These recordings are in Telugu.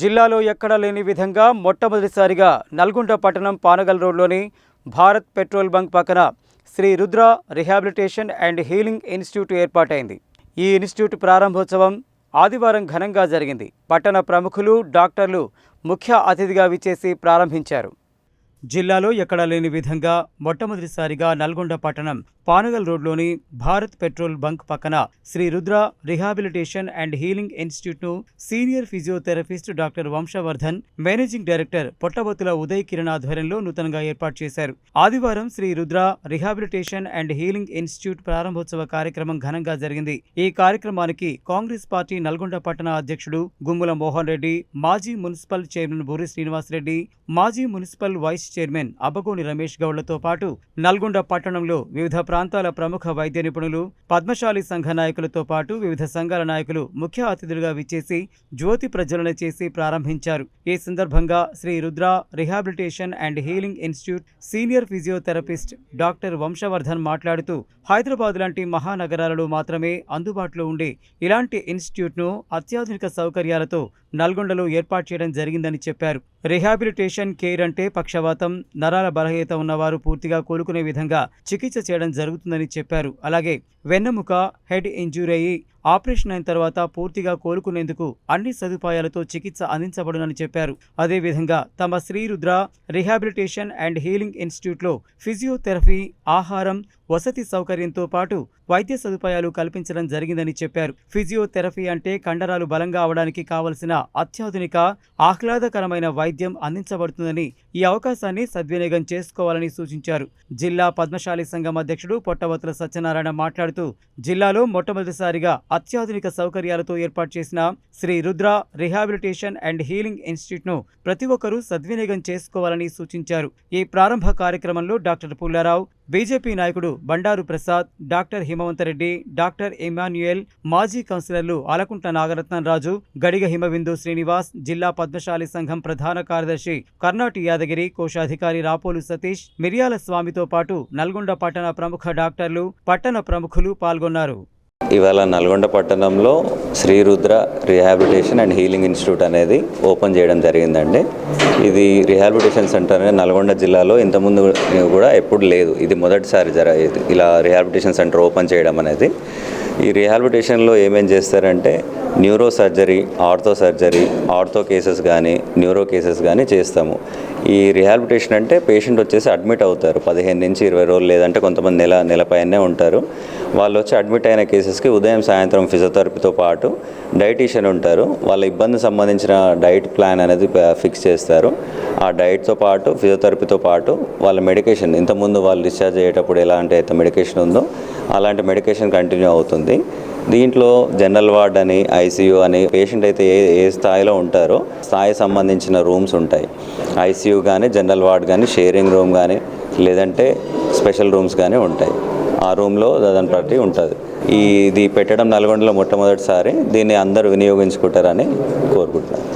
జిల్లాలో ఎక్కడా లేని విధంగా మొట్టమొదటిసారిగా నల్గొండ పట్టణం పానగల్ రోడ్లోని భారత్ పెట్రోల్ బంక్ పక్కన Shri Rudra rehabilitation and healing institute ఏర్పాటైంది. ఈ ఇన్స్టిట్యూట్ ప్రారంభోత్సవం ఆదివారం ఘనంగా జరిగింది. పట్టణ ప్రముఖులు డాక్టర్లు ముఖ్య అతిథిగా విచ్చేసి ప్రారంభించారు. జిల్లాలో ఎక్కడా లేని విధంగా మొట్టమొదటిసారిగా నల్గొండ పట్టణం పానగల్ రోడ్లోని భారత్ పెట్రోల్ బంక్ పక్కన Shri Rudra rehabilitation and healing ఇన్స్టిట్యూట్ను senior physiotherapist doctor Vamshavardhan managing director Pottabothula Uday Kiran ఆధ్వర్యంలో నూతనంగా ఏర్పాటు చేశారు. ఆదివారం Shri Rudra rehabilitation and healing institute ప్రారంభోత్సవ కార్యక్రమం ఘనంగా జరిగింది. ఈ కార్యక్రమానికి కాంగ్రెస్ పార్టీ నల్గొండ పట్టణ అధ్యక్షుడు గుమ్ముల మోహన్ రెడ్డి మాజీ మున్సిపల్ చైర్మన్ బూరి శ్రీనివాసరెడ్డి మాజీ municipal vice chairman Abbagoni Ramesh గౌడ్లతో పాటు నల్గొండ పట్టణంలో వివిధ ప్రాంతాల ప్రముఖ వైద్య నిపుణులు పద్మశాలి సంఘ నాయకులతో పాటు వివిధ సంఘాల నాయకులు ముఖ్య అతిథులుగా విచ్చేసి జ్యోతి ప్రజ్వలన చేసి ప్రారంభించారు. ఈ సందర్భంగా Shri Rudra rehabilitation and healing institute senior physiotherapist doctor Vamshavardhan మాట్లాడుతూ హైదరాబాద్ లాంటి మహానగరాలలో మాత్రమే అందుబాటులో ఉండే ఇలాంటి ఇన్స్టిట్యూట్ను అత్యాధునిక సౌకర్యాలతో నల్గొండలో ఏర్పాటు చేయడం జరిగిందని చెప్పారు. రిహాబిలిటేషన్ కేర్ అంటే పక్షవాతం నరాల బలహీనత ఉన్నవారు పూర్తిగా కోలుకునే విధంగా చికిత్స చేయడం జరుగుతుందని చెప్పారు. అలాగే వెన్నెముక హెడ్ ఇంజురీ అయ్యి ఆపరేషన్ అయిన తర్వాత పూర్తిగా కోలుకునేందుకు అన్ని సదుపాయాలతో చికిత్స అందించబడునని చెప్పారు. అదేవిధంగా తమ శ్రీరుద్ర రిహాబిలిటేషన్ అండ్ హీలింగ్ ఇన్స్టిట్యూట్లో ఫిజియోథెరపీ ఆహారం వసతి సౌకర్యంతో పాటు వైద్య సదుపాయాలు కల్పించడం జరిగిందని చెప్పారు. ఫిజియోథెరపీ అంటే కండరాలు బలంగా అవడానికి కావలసిన అత్యాధునిక ఆహ్లాదకరమైన వైద్యం అందించబడుతుందని ఈ అవకాశాన్ని సద్వినియోగం చేసుకోవాలని సూచించారు. జిల్లా పద్మశాలి సంఘం అధ్యక్షుడు పొట్టవతుల సత్యనారాయణ మాట్లాడుతూ జిల్లాలో మొట్టమొదటిసారిగా అత్యాధునిక సౌకర్యాలతో ఏర్పాటు చేసిన Shri Rudra rehabilitation and healing ఇన్స్టిట్యూట్ను ప్రతి ఒక్కరూ సద్వినియోగం చేసుకోవాలని సూచించారు. ఈ ప్రారంభ కార్యక్రమంలో డాక్టర్ పుల్లారావు బీజేపీ నాయకుడు Bandaru Prasad doctor Himavanthareddy doctor Emmanuel మాజీ కౌన్సిలర్లు ఆలకుంట నాగరత్నం రాజు గడిగ హిమబిందు శ్రీనివాస్ జిల్లా పద్మశాలి సంఘం ప్రధాన కార్యదర్శి కర్ణాటి యాదగిరి కోశాధికారి రాపోలు సతీష్ మిర్యాల స్వామితో పాటు నల్గొండ పట్టణ ప్రముఖ డాక్టర్లు పట్టణ ప్రముఖులు పాల్గొన్నారు. ఇవాళ నల్గొండ పట్టణంలో Shri Rudra rehabilitation and healing institute అనేది ఓపెన్ చేయడం జరిగిందండి. ఇది రిహాబిలిటేషన్ సెంటర్ అనేది నల్గొండ జిల్లాలో ఇంతకుముందు కూడా ఎప్పుడు లేదు. ఇది మొదటిసారి జర ఇది ఇలా రిహాబిలిటేషన్ సెంటర్ ఓపెన్ చేయడం అనేది. ఈ రిహాబిలిటేషన్లో ఏమేం చేస్తారంటే neuro surgery ortho surgery ortho cases కానీ న్యూరో కేసెస్ కానీ చేస్తాము. ఈ రిహాబిలిటేషన్ అంటే పేషెంట్ వచ్చేసి అడ్మిట్ అవుతారు. పదిహేను నుంచి ఇరవై రోజులు లేదంటే కొంతమంది నెల నెలపైనే ఉంటారు. వాళ్ళు వచ్చి అడ్మిట్ అయిన కేసెస్కి ఉదయం సాయంత్రం ఫిజియోథెరపీతో పాటు డైటీషియన్ ఉంటారు. వాళ్ళ ఇబ్బంది సంబంధించిన డైట్ ప్లాన్ అనేది ఫిక్స్ చేస్తారు. ఆ డైట్తో పాటు ఫిజియోథెరపీతో పాటు వాళ్ళ మెడికేషన్ ఇంతకుముందు వాళ్ళు డిశ్చార్జ్ అయ్యేటప్పుడు ఎలాంటి అయితే మెడికేషన్ ఉందో అలాంటి మెడికేషన్ కంటిన్యూ అవుతుంది. దీంట్లో జనరల్ వార్డ్ అని ఐసీయూ అని పేషెంట్ అయితే ఏ ఏ స్థాయిలో ఉంటారో స్థాయి సంబంధించిన రూమ్స్ ఉంటాయి. ఐసీయూ కానీ జనరల్ వార్డ్ కానీ షేరింగ్ రూమ్ కానీ లేదంటే స్పెషల్ రూమ్స్ కానీ ఉంటాయి. ఆ రూమ్లో దాని బట్టి ఉంటుంది. ఇది పెట్టడం నల్గొండలో మొట్టమొదటిసారి దీన్ని అందరూ వినియోగించుకుంటారని కోరుకుంటున్నాను.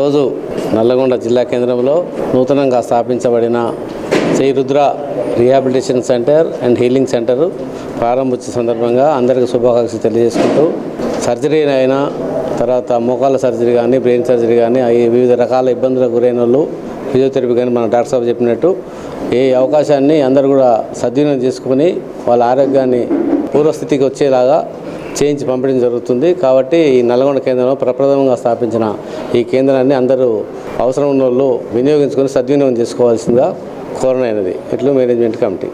ఈరోజు నల్లగొండ జిల్లా కేంద్రంలో నూతనంగా స్థాపించబడిన Shri Rudra rehabilitation centre and healing centre ప్రారంభించిన సందర్భంగా అందరికీ శుభాకాంక్షలు తెలియజేసుకుంటూ సర్జరీ అయినా తర్వాత మోకాళ్ళ సర్జరీ కానీ బ్రెయిన్ సర్జరీ కానీ అవి వివిధ రకాల ఇబ్బందులకు గురైన వాళ్ళు ఫిజియోథెరపీ కానీ మన డాక్టర్ సాబ్ చెప్పినట్టు ఈ అవకాశాన్ని అందరూ కూడా సద్వినియోగం చేసుకుని వాళ్ళ ఆరోగ్యాన్ని పూర్వస్థితికి వచ్చేలాగా చేయించి పంపడం జరుగుతుంది. కాబట్టి ఈ నల్గొండ కేంద్రంలో ప్రప్రథమంగా స్థాపించిన ఈ కేంద్రాన్ని అందరూ అవసరం ఉన్న వాళ్ళు వినియోగించుకొని సద్వినియోగం చేసుకోవాల్సిందిగా కోరనైనది. ఇట్లు మేనేజ్మెంట్ కమిటీ?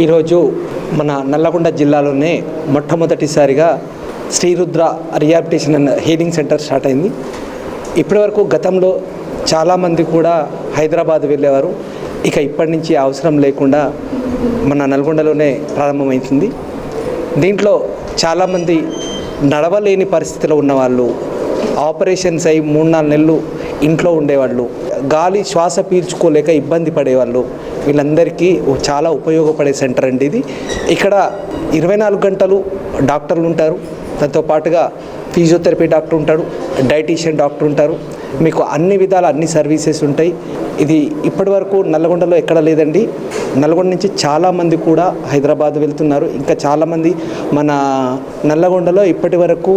ఈరోజు మన నల్లగొండ జిల్లాలోనే మొట్టమొదటిసారిగా Shri Rudra rehabilitation and healing centre start అయింది. ఇప్పటివరకు గతంలో చాలామంది కూడా హైదరాబాద్ వెళ్ళేవారు. ఇక ఇప్పటి నుంచి అవసరం లేకుండా మన నల్గొండలోనే ప్రారంభమవుతుంది దీంట్లో చాలామంది నడవలేని పరిస్థితిలో ఉన్నవాళ్ళు ఆపరేషన్స్ అయి మూడు నాలుగు నెలలు ఇంట్లో ఉండేవాళ్ళు గాలి శ్వాస పీల్చుకోలేక ఇబ్బంది పడేవాళ్ళు వీళ్ళందరికీ చాలా ఉపయోగపడే సెంటర్ అండి ఇది. ఇక్కడ ఇరవై నాలుగు గంటలు డాక్టర్లు ఉంటారు. దాంతో పాటుగా ఫిజియోథెరపీ డాక్టర్ ఉంటాడు డైటీషియన్ డాక్టర్ ఉంటారు. మీకు అన్ని విధాల అన్ని సర్వీసెస్ ఉంటాయి. ఇది ఇప్పటివరకు నల్లగొండలో ఎక్కడ లేదండి. నల్గొండ నుంచి చాలామంది కూడా హైదరాబాద్ వెళ్తున్నారు. ఇంకా చాలామంది మన నల్లగొండలో ఇప్పటి వరకు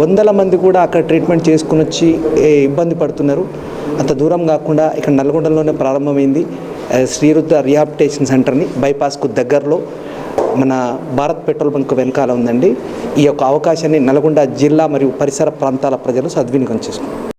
వందల మంది కూడా అక్కడ ట్రీట్మెంట్ చేసుకుని వచ్చి ఇబ్బంది పడుతున్నారు. అంత దూరం కాకుండా ఇక్కడ నల్గొండలోనే ప్రారంభమైంది. శ్రీరుద్ర రిహాబిటేషన్ సెంటర్ని బైపాస్కు దగ్గరలో మన భారత్ పెట్రోల్ బంక్ వెనకాల ఉందండి. ఈ యొక్క అవకాశాన్ని నల్గొండ జిల్లా మరియు పరిసర ప్రాంతాల ప్రజలు సద్వినియోగం చేసుకుంటారు